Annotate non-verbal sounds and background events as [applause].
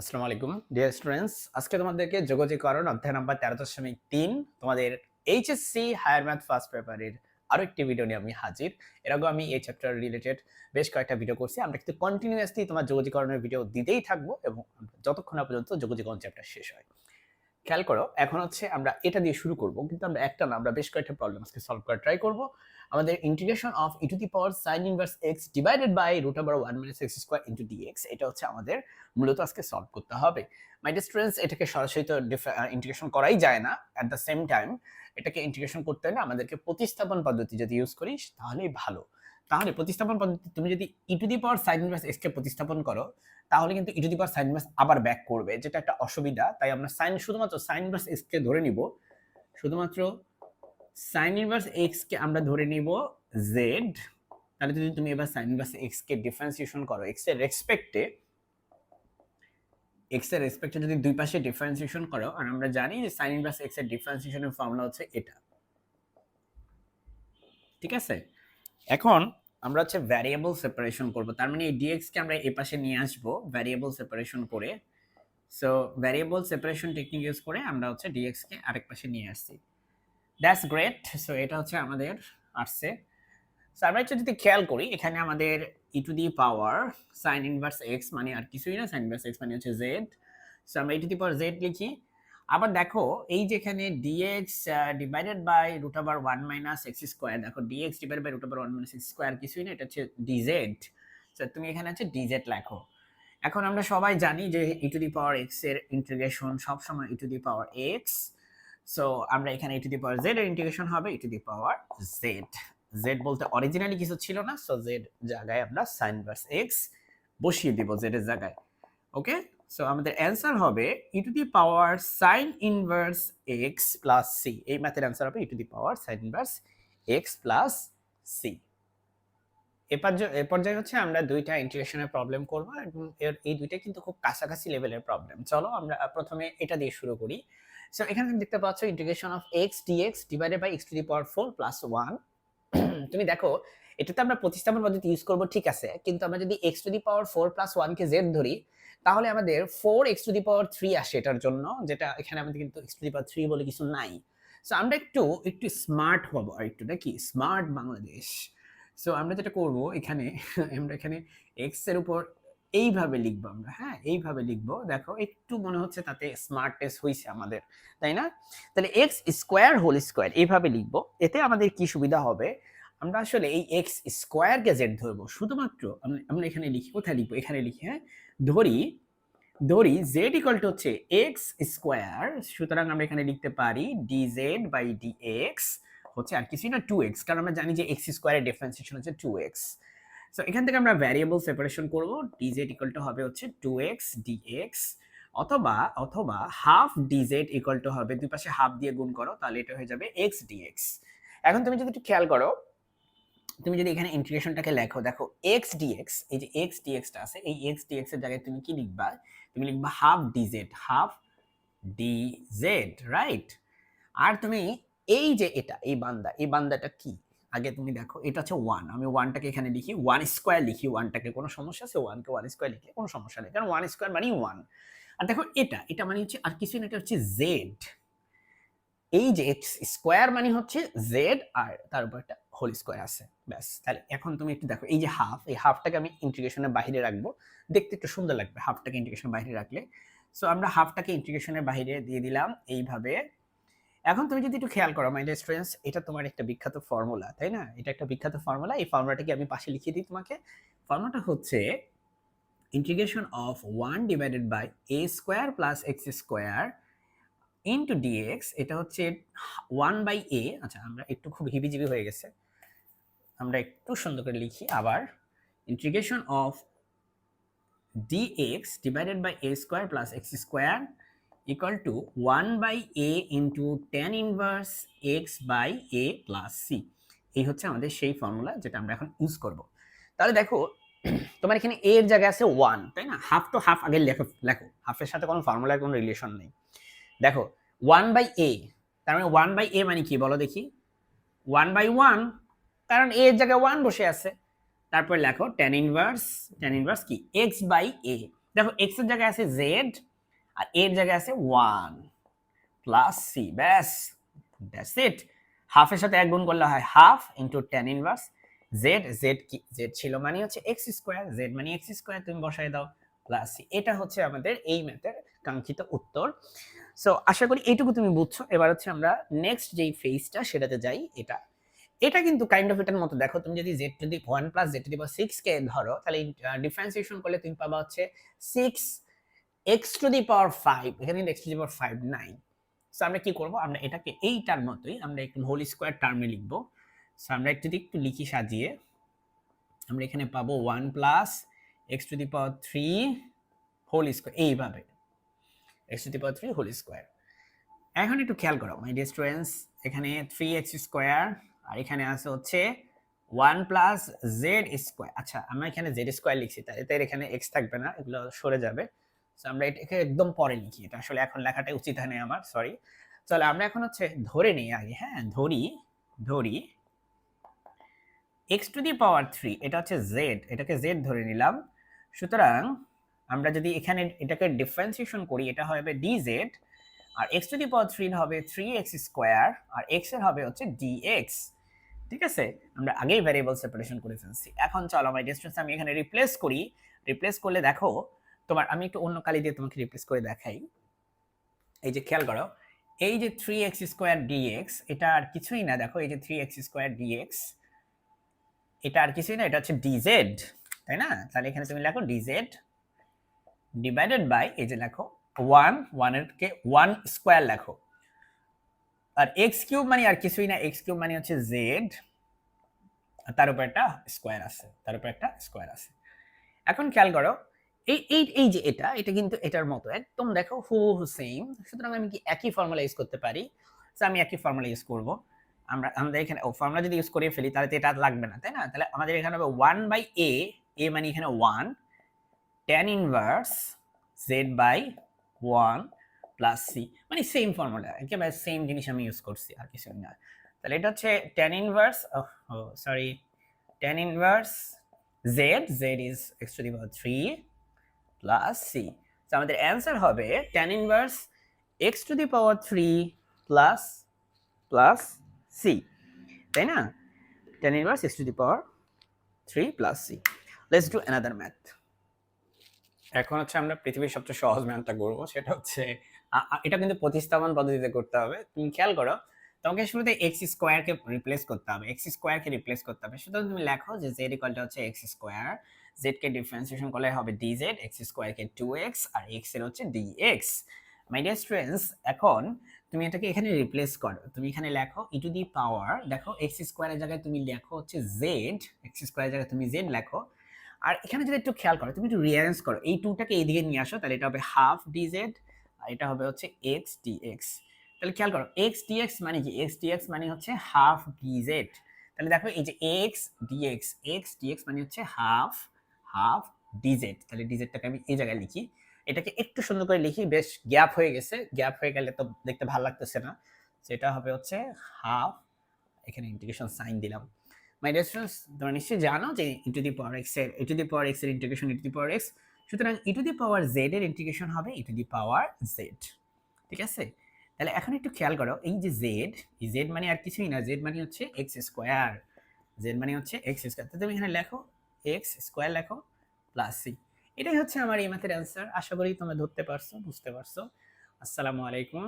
আসসালামু আলাইকুম dear students আজকে তোমাদেরকে যোগাযোগকরণ অধ্যায় নাম্বার তেরো দশমিক তিন তোমাদের এইচএসসি হায়ার ম্যাথ ফার্স্ট পেপারের আরও একটি ভিডিও নিয়ে আমি হাজির। এর আগেও আমি এই চ্যাপ্টার রিলেটেড বেশ কয়েকটা ভিডিও করছি। আমরা কিন্তু কন্টিনিউয়াসলি তোমার যোগাযোগকরণের ভিডিও দিতেই থাকব এবং যতক্ষণ না পর্যন্ত যোগাযোগকরণ চ্যাপ্টার শেষ হয়। খেয়াল করো, এখন হচ্ছে আমরা এটা দিয়ে শুরু করব, কিন্তু আমরা একটা না, আমরা বেশ কয়েকটা প্রবলেম আজকে সলভ করার ট্রাই করব। আমাদের integration of e to the power sine inverse x divided by root over one minus x square into dx এটা হচ্ছে আমাদের মূলত আজকে সলভ করতে হবে। মাই স্টুডেন্টস এটাকে সরাসরি তো ইন্টিগ্রেশন করাই যায় না অ্যাট দ্য সেম টাইম এটাকে ইন্টিগ্রেশন করতে হলে আমাদেরকে প্রতিস্থাপন পদ্ধতি যদি ইউজ করিস তাহলেই ভালো। তাহলে প্রতিস্থাপন পদ্ধতি, তুমি যদি e to the power sine inverse x কে প্রতিস্থাপন করো তাহলে কিন্তু e to the power sine inverse আবার ব্যাক করবে, যেটা একটা অসুবিধা। তাই আমরা সাইন শুধুমাত্র সাইন ইনভার্স এক্স কে ধরে নিব। শুধুমাত্র সাইন ইনভার্স এক্স কে আমরা ধরে নিব জেড তাহলে যদি তুমি এবার সাইন ইনভার্স এক্স কে ডিফারেন্সিয়েশন করো এক্সের রেসপেক্টে এক্সের রেসপেক্টে যদি দুই পাশে ডিফারেন্সিয়েশন করো, আর আমরা জানি যে সাইন ইনভার্স এক্সের ডিফারেন্সিয়েশনের ফর্মুলা হচ্ছে এটা। ঠিক আছে? এখন আমরা হচ্ছে ভ্যারিয়েবল সেপারেশন করব। তার মানে এই ডিএক্স কে আমরা এই পাশে নিয়ে আসব ভ্যারিয়েবল সেপারেশন করে। So variable separation technique use করে আমরা হচ্ছে ডিএক্স কে আরেক পাশে নিয়ে আসছি। দ্যাটস গ্রেট সো এটা হচ্ছে আমাদের আসছে। সো আমরা একটু যদি খেয়াল করি, এখানে আমাদের e to the power sine inverse x মানে আর কিছুই না সাইন ইনভার্স এক্স মানে হচ্ছে জেড সো আমরা ই টু দি পাওয়ার জেড লিখি। আবার দেখো, এই যেখানে dx divided by root over one minus x square দেখো dx divide by root over one minus x square কিছুই না, এটা হচ্ছে ডিজেড সো তুমি এখানে হচ্ছে ডিজেড লেখো। এখন আমরা সবাই জানি যে ই টু দি পাওয়ার এক্সের ইন্টিগ্রেশন সবসময় e to the power x so আমরা এখানে e to the power z এর ইন্টিগ্রেশন হবে e to the power z z বলতে অরিজিনালি কিছু ছিল না সো জেড জায়গায় আমরা সাইন ভার্স এক্স বসিয়ে দিব জেড এর জায়গায়। ওকে সো আমাদের অ্যান্সার হবে e to the power sine inverse x plus c এই ম্যাথের অ্যান্সার হবে e to the power sine inverse x plus c এপর এ পর্যায়ে হচ্ছে আমরা দুইটা ইন্টিগ্রেশনের প্রবলেম করব এবং এর, এই দুইটা কিন্তু খুব কাছাকাছি লেভেলের প্রবলেম চলো আমরা প্রথমে এটা দিয়ে শুরু করি। সো এখানে তুমি দেখতে পাচ্ছ integration of x dx divided by x to the power four plus one তুমি দেখো, এটাতে আমরা প্রতিস্থাপন পদ্ধতি ইউজ করব, ঠিক আছে। কিন্তু আমরা যদি x to the power four plus ওয়ানকে জেড ধরি তাহলে আমাদের four x to the power three আসে এটার জন্য, যেটা এখানে আমাদের কিন্তু x to the power three বলে কিছু নাই। সো আমরা একটু একটু স্মার্ট হব আর একটু নাকি স্মার্ট বাংলাদেশ। সো আমরা যেটা করব এখানে, [laughs] আমরা এখানে এক্সের উপর এইভাবে লিখব আমরা হ্যাঁ? এইভাবে লিখব। দেখো, একটু মনে হচ্ছে তাতে স্মার্টনেস হয়েছে আমাদের, তাই না? তাহলে এক্স স্কোয়ার হোল স্কোয়ার এইভাবে লিখব। এতে আমাদের কি সুবিধা হবে? আমরা আসলে এই এক্স স্কোয়ারকে জেড ধরবো। শুধুমাত্র আমরা এখানে লিখি, কোথায় লিখব? এখানে লিখি হ্যাঁ? ধরি ধরি জেড ইকাল টু হচ্ছে এক্স স্কোয়ার সুতরাং আমরা এখানে লিখতে পারি d z by d x হচ্ছে আর কিছুই না টু এক্স কারণ আমরা জানি যে এক্স স্কোয়ারের ডিফারেন্সিয়েশন হচ্ছে টু এক্স সো এখান থেকে আমরা ভ্যারিয়েবল সেপারেশন করব ডি জেড ইকাল টু হবে হচ্ছে টু এক্স ডি এক্স অথবা অথবা হাফ ডিজেড ইকুয়াল টু হবে, দুই পাশে হাফ দিয়ে গুণ করো, তাহলে এটা হয়ে যাবে এক্স ডিএক্স এখন তুমি যদি একটু খেয়াল করো তুমি যদি এখানে ইন্টিগ্রেশনটাকে লেখো, দেখো এক্স ডিএক্স এই যে এক্স ডিএক্সটা আছে, এই এক্স ডিএক্স এর জায়গায় তুমি কি লিখবা? তুমি লিখবা half dz half dz right আর তুমি এই যে এটা, এই বান্দা, এই বান্দাটা কি? আগে তুমি দেখো, এটা হচ্ছে ওয়ান আমি ওয়ানটাকে এখানে লিখি ওয়ান স্কোয়ার লিখি ওয়ানটাকে কোনো সমস্যা আছে? ওয়ানকে ওয়ান স্কোয়ার লিখলে কোনো সমস্যা নেই, কারণ ওয়ান স্কোয়ার মানেই ওয়ান আর দেখো এটা এটা মানে হচ্ছে, আর কিছু না, এটা হচ্ছে জেড এই যে এক্স স্কোয়ার মানে হচ্ছে জেড আর তার উপর একটা হোল স্কোয়ার আছে। ব্যাস, তাহলে এখন তুমি একটু দেখো, এই যে হাফ এই হাফটাকে আমি ইন্টিগ্রেশনের বাইরে রাখব। দেখতে একটু সুন্দর লাগবে হাফটাকে ইন্টিগ্রেশনের বাইরে রাখলে। সো আমরা হাফটাকে ইন্টিগ্রেশনের বাইরে দিয়ে দিলাম এইভাবে। এখন তুমি যদি একটু খেয়াল করো মাইন্ড স্টুডেন্টস এটা তোমার একটা বিখ্যাত ফর্মুলা তাই না? এটা একটা বিখ্যাত ফর্মুলা এই ফর্মুলাটাকে আমি পাশে লিখিয়ে দিই তোমাকে। ফর্মুলাটা হচ্ছে integration of one divided by a square plus x square into dx এটা হচ্ছে ওয়ান বাই এ আচ্ছা আমরা একটু খুব হিবিজিবি হয়ে গেছে। আমরা একটু সুন্দর করে লিখি আবার। Integration of dx divided by a square plus x square equal to one by a into tan inverse x by a plus c এই হচ্ছে আমাদের সেই ফর্মুলা যেটা আমরা এখন ইউজ করব। তাহলে দেখো, তোমার এখানে এর জায়গায় আছে ওয়ান তাই না? হাফ তো হাফ আগে লেখো লেখো। হাফের সাথে কোনো ফর্মুলার কোনো রিলেশন নেই। দেখো ওয়ান বাই এ তার মানে ওয়ান বাই এ মানে কি বলো দেখি? ওয়ান বাই ওয়ান কারণ এ এর জায়গায় ওয়ান বসে আছে। তারপর লেখো টেন ইনভার্স টেন ইনভার্স কি? এক্স বাই এ দেখো এক্সের জায়গায় আছে জেড আর এর জায়গায় আছে ওয়ান প্লাস সি ব্যাস দ্যাটস ইট হাফের সাথে এক গুণ করলে হয় half into tan inverse Z Z কি? জেড ছিল মানে হচ্ছে এক্স স্কোয়ার জেড মানে এক্স স্কোয়ার তুমি বসাই দাও প্লাস সি এটা হচ্ছে আমাদের এই ম্যাথের কাঙ্ক্ষিত উত্তর। সো আশা করি এইটুকু তুমি বুঝছ। এবার হচ্ছে আমরা নেক্সট যেই ফেজটা সেটাতে যাই। এটা এটা কিন্তু কাইন্ড অফ এটার মতো। দেখো, তুমি যদি z to the one plus z to the six কে ধরো, তাহলে ডিফারেন্সিয়েশন করলে তুমি পাবা হচ্ছে six x to the power five এখানে x to the power five নাই। সো আমরা কি করব? আমরা এটাকে এইটার মতোই, আমরা একটু হোল স্কোয়ার টার্মে লিখব। সো আমরা একটু একটু লিখি সাজিয়ে, আমরা এখানে পাবো one plus x to the power three whole square এইভাবে। X to the power three whole square এখন একটু খেয়াল করো মাই ডিয়ার স্টুডেন্টস এখানে থ্রি এক্স স্কোয়ার আর এখানে আছে হচ্ছে ওয়ান প্লাস জেড স্কোয়ার আচ্ছা আমরা এখানে জেড স্কোয়ার লিখছি তাই এখানে এক্স থাকবে না, এগুলো সরে যাবে। সো আমরা এটাকে একদম পরে লিখি, এটা আসলে এখন লেখাটা উচিত হয়নি আমার সরি চলো, আমরা এখন হচ্ছে ধরে নিই আগে হ্যাঁ ধরি ধরি। X to the power three এটা হচ্ছে জেড এটাকে জেড ধরে নিলাম। সুতরাং আমরা যদি এখানে এটাকে ডিফারেন্সিয়েশন করি, এটা হবে d z R x to the power three হবে থ্রি এক্স স্কোয়ার আর এক্সের হবে হচ্ছে ডি এক্স ঠিক আছে? আমরা আগেই ভ্যারিয়েবল সেপারেশন করে ফেলছি। এখন চলো আমার ডিস্টেন্স আমি এখানে রিপ্লেস করি। রিপ্লেস করলে দেখো, তোমার আমি একটু অন্য কালি দিয়ে তোমাকে রিপ্লেস করে দেখাই। এই যে খেয়াল করো, এই যে থ্রি এক্স স্কোয়ার ডিএক্স এটা আর কিছুই না। দেখো, এই যে থ্রি এক্স স্কোয়ার ডিএক্স এটা আর কিছুই না, এটা হচ্ছে ডিজেড তাই না? তাহলে এখানে তুমি লেখো ডিজেড ডিভাইডেড বাই এই যে লেখো ওয়ান ওয়ানের কে ওয়ান স্কোয়ার লেখো। আর এক্স কিউব মানে আর কিছুই না এক্স কিউব মানে হচ্ছে জেড তার উপর একটা স্কোয়ার আছে, তার উপর একটা স্কোয়ার আছে। এখন খেয়াল করো, এই এই এই যে এটা এটা কিন্তু এটার মতো, একদম দেখো হু হু সেম সুতরাং আমি কি একই ফর্মুলা ইউজ করতে পারি? তো আমি একই ফর্মুলা ইউজ করব। আমরা, আমাদের এখানে, ও ফর্মুলা যদি ইউজ করে ফেলি, তাহলে তো এটা লাগবে না, তাই না? তাহলে আমাদের এখানে হবে ওয়ান বাই এ এ মানে এখানে one tan inverse z by one plus c মানে সেম ফর্মুলা একেবারে সেম জিনিস আমি ইউজ করছি, আর কিছু না। তাহলে এটা হচ্ছে tan inverse sorry tan inverse z z is x to the power three plus c তো আমাদের অ্যান্সার হবে tan inverse x to the power three plus plus c তাই না? Tan inverse x to the power three plus c let's do another math এখন হচ্ছে আমরা পৃথিবীর সবচেয়ে সহজ ম্যাথটা করব, সেটা হচ্ছে এটা কিন্তু প্রতিস্থাপন পদ্ধতিতে করতে হবে। তুমি খেয়াল করো, তোমাকে শুরুতে এক্স স্কোয়ারকে রিপ্লেস করতে হবে এক্স স্কোয়ারকে রিপ্লেস করতে হবে। সুতরাং তুমি লেখো যে জেড ইকুয়ালটা হচ্ছে এক্স স্কোয়ার জেড কে ডিফারেন্সিয়েশন করলে হবে ডি জেড এক্স স্কোয়ারকে টু এক্স আর এক্সের হচ্ছে d x my dear students এখন তুমি এটাকে এখানে রিপ্লেস করো। তুমি এখানে লেখো ই টু দি পাওয়ার দেখো এক্স স্কোয়ারের জায়গায় তুমি লেখো হচ্ছে জেড এক্স স্কোয়ারের জায়গায় তুমি জেড লেখো আর এখানে যদি একটু খেয়াল করো, তুমি একটু রিয়ারেঞ্জ করো, এই টুটাকে এইদিকে নিয়ে আসো, তাহলে এটা হবে হাফ ডিজেড আর এটা হবে হচ্ছে এক্স ডিএক্স তাহলে খেয়াল করো এক্স ডিএক্স মানে কি? এক্স ডিএক্স মানে হচ্ছে হাফ ডিজেড তাহলে দেখো এই যে এক্স ডিএক্স এক্স ডিএক্স মানে হচ্ছে হাফ হাফ ডিজেড তাহলে ডিজেডটাকে আমি এই জায়গায় লিখি। এটাকে একটু সুন্দর করে লিখি, বেশ গ্যাপ হয়ে গেছে। গ্যাপ হয়ে গেলে তো দেখতে ভালো লাগতেছে না। সেটা হবে হচ্ছে হাফ এখানে ইন্টিগ্রেশন সাইন দিলাম। মাই ডিয়ার তোমরা নিশ্চয়ই জানো যে ই টু দি পাওয়ার এক্সের ই টু দি পাওয়ার এক্সের integration e to the power x সুতরাং e to the power z এর ইন্টিগ্রেশন হবে e to the power Z ঠিক আছে? তাহলে এখন একটু খেয়াল করো, এই যে জেড এই জেড মানে আর কিছুই না জেড মানে হচ্ছে এক্স স্কোয়ার জেড মানে হচ্ছে এক্স স্কোয়ার তো তুমি এখানে লেখো এক্স স্কোয়ার লেখো প্লাস সি এটাই হচ্ছে আমার এই ম্যাথের অ্যান্সার আশা করি তোমরা ধরতে পারছ, বুঝতে পারছ। আসসালামু আলাইকুম।